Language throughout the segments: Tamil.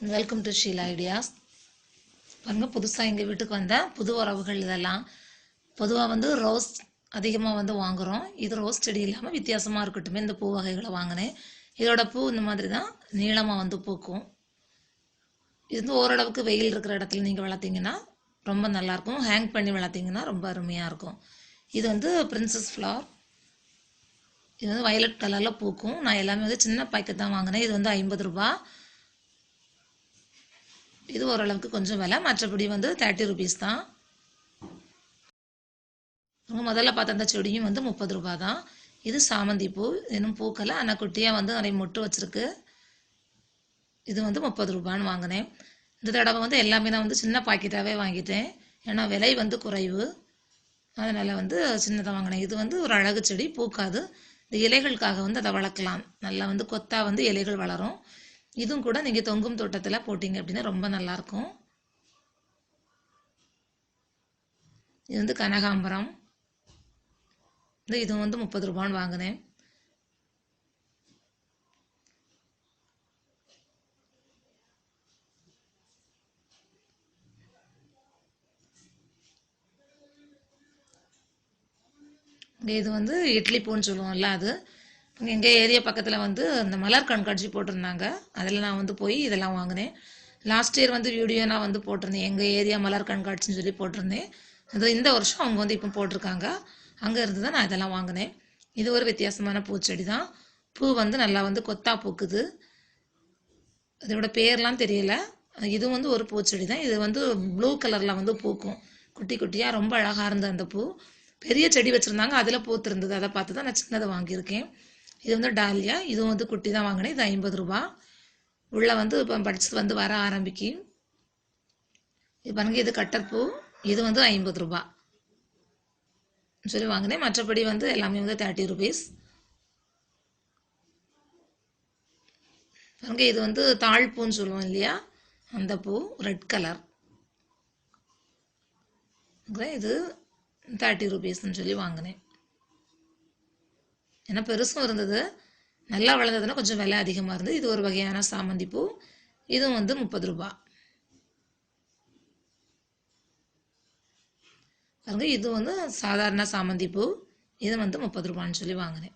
வெல்கம் டு ஷீலா ஐடியாஸ் பாருங்க புதுசாக எங்கள் வீட்டுக்கு வந்த புது உறவுகள் இதெல்லாம். பொதுவாக வந்து ரோஸ் அதிகமாக வந்து வாங்குகிறோம் இது ரோஸ் செடி இல்லாமல் வித்தியாசமாக இருக்கட்டுமே இந்த பூ வகைகளை வாங்கினேன். இதோட பூ இந்த மாதிரி தான் நீளமாக வந்து பூக்கும். இது வந்து ஓரளவுக்கு வெயில் இருக்கிற இடத்துல நீங்கள் வளர்த்தீங்கன்னா ரொம்ப நல்லாயிருக்கும் ஹேங் பண்ணி வளர்த்தீங்கன்னா ரொம்ப அருமையாக இருக்கும். இது வந்து பிரின்சஸ் ஃப்ளவர் இது வந்து வயலட் கலரில் பூக்கும். நான் எல்லாமே வந்து சின்ன பாக்கெட் தான் வாங்கினேன். இது வந்து ஐம்பது ரூபா இது ஓரளவுக்கு கொஞ்சம் விலை. மற்றபடி வந்து தேர்ட்டி ருபீஸ் தான். அவங்க முதல்ல பார்த்த அந்த செடியும் வந்து முப்பது ரூபா தான். இது சாமந்தி பூ. இன்னும் பூக்கலை. ஆனால் குட்டியாக வந்து நிறைய மொட்டு வச்சுருக்கு. இது வந்து முப்பது ரூபான்னு வாங்கினேன். இந்த தடவை வந்து எல்லாமே நான் வந்து சின்ன பாக்கெட்டாகவே வாங்கிட்டேன். ஏன்னா விலை வந்து குறைவு. அதனால் வந்து சின்னதாக வாங்கினேன். இது வந்து ஒரு அழகு செடி. பூக்காது. இந்த இலைகளுக்காக வந்து அதை வளர்க்கலாம். நல்லா வந்து கொத்தா வந்து இலைகள் வளரும். இதுவும் கூட நீங்கள் தொங்கும் தோட்டத்தில் போட்டிங்க அப்படின்னா ரொம்ப நல்லாயிருக்கும். இது வந்து கனகாம்பரம். இது இதுவும் வந்து முப்பது ரூபான்னு வாங்கினேன். இது வந்து இட்லி பூன்னு சொல்லுவோம்ல அது. எங்கள் ஏரியா பக்கத்தில் வந்து இந்த மலர் கண்காட்சி போட்டிருந்தாங்க. அதில் நான் வந்து போய் இதெல்லாம் வாங்கினேன். லாஸ்ட் இயர் வந்து வீடியோ நான் வந்து போட்டிருந்தேன். எங்கள் ஏரியா மலர் கண்காட்சின்னு சொல்லி போட்டிருந்தேன். அது இந்த வருஷம் அவங்க வந்து இப்போ போட்டிருக்காங்க. அங்கே இருந்து தான் நான் இதெல்லாம் வாங்கினேன். இது ஒரு வித்தியாசமான பூச்செடி தான் பூ வந்து நல்லா வந்து கொத்தா பூக்குது. இதோட பேர்லாம் தெரியல. இது வந்து ஒரு பூச்செடி தான் இது வந்து ப்ளூ கலரில் வந்து பூக்கும். குட்டி குட்டியாக ரொம்ப அழகாக இருந்த அந்த பூ. பெரிய செடி வச்சுருந்தாங்க. அதில் பூத்திருந்தது. அதை பார்த்து தான் நான் சின்னதை வாங்கியிருக்கேன். இது வந்து டாலியா இதுவும் வந்து குட்டி தான் வாங்கினேன். இது ஐம்பது ரூபா. உள்ளே வந்து இப்போ படிச்சது வந்து வர ஆரம்பிக்கும் இது பாருங்கள் இது கட்டர்பூ இது வந்து ஐம்பது ரூபா. சொல்லி வாங்கினேன். மற்றபடி வந்து எல்லாமே வந்து தேர்ட்டி ருபீஸ் பாருங்க இது வந்து தாழ்பூன்னு சொல்லுவோம் இல்லையா? அந்த பூ ரெட் கலர் இது தேர்ட்டி ருபீஸ்ன்னு சொல்லி வாங்கினேன். ஏன்னா பெருசும் இருந்தது. நல்லா வளர்ந்ததுன்னா கொஞ்சம் விலை அதிகமாக இருந்தது. இது ஒரு வகையான சாமந்தி பூ. இதுவும் வந்து முப்பது ரூபா. பாருங்க இது வந்து சாதாரண சாமந்தி பூ. இது வந்து முப்பது ரூபான்னு சொல்லி வாங்கினேன்.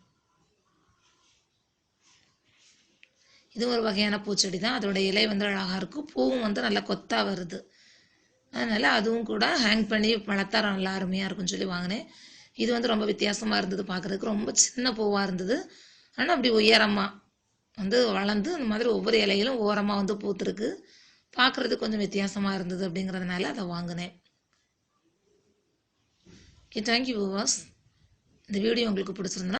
இது ஒரு வகையான பூச்செடி தான். அதோட இலை வந்து அழகாக இருக்கும். பூவும் வந்து நல்லா கொத்தாக வருது. அதனால் அதுவும் கூட ஹேங் பண்ணி வளர்த்தா நல்லா அருமையாக இருக்கும்னு சொல்லி வாங்கினேன். இது வந்து ரொம்ப வித்தியாசமாக இருந்தது பார்க்குறதுக்கு. ரொம்ப சின்ன பூவாக இருந்தது. ஆனால் அப்படி உயரமாக வந்து வளர்ந்து அந்த மாதிரி ஒவ்வொரு இலையிலும் ஓரமாக வந்து பூத்துருக்கு. பார்க்குறதுக்கு கொஞ்சம் வித்தியாசமாக இருந்தது அப்படிங்கிறதுனால அதை வாங்கினேன். ஓகே தேங்க்யூ வியூவர்ஸ் இந்த வீடியோ உங்களுக்கு பிடிச்சிருந்தா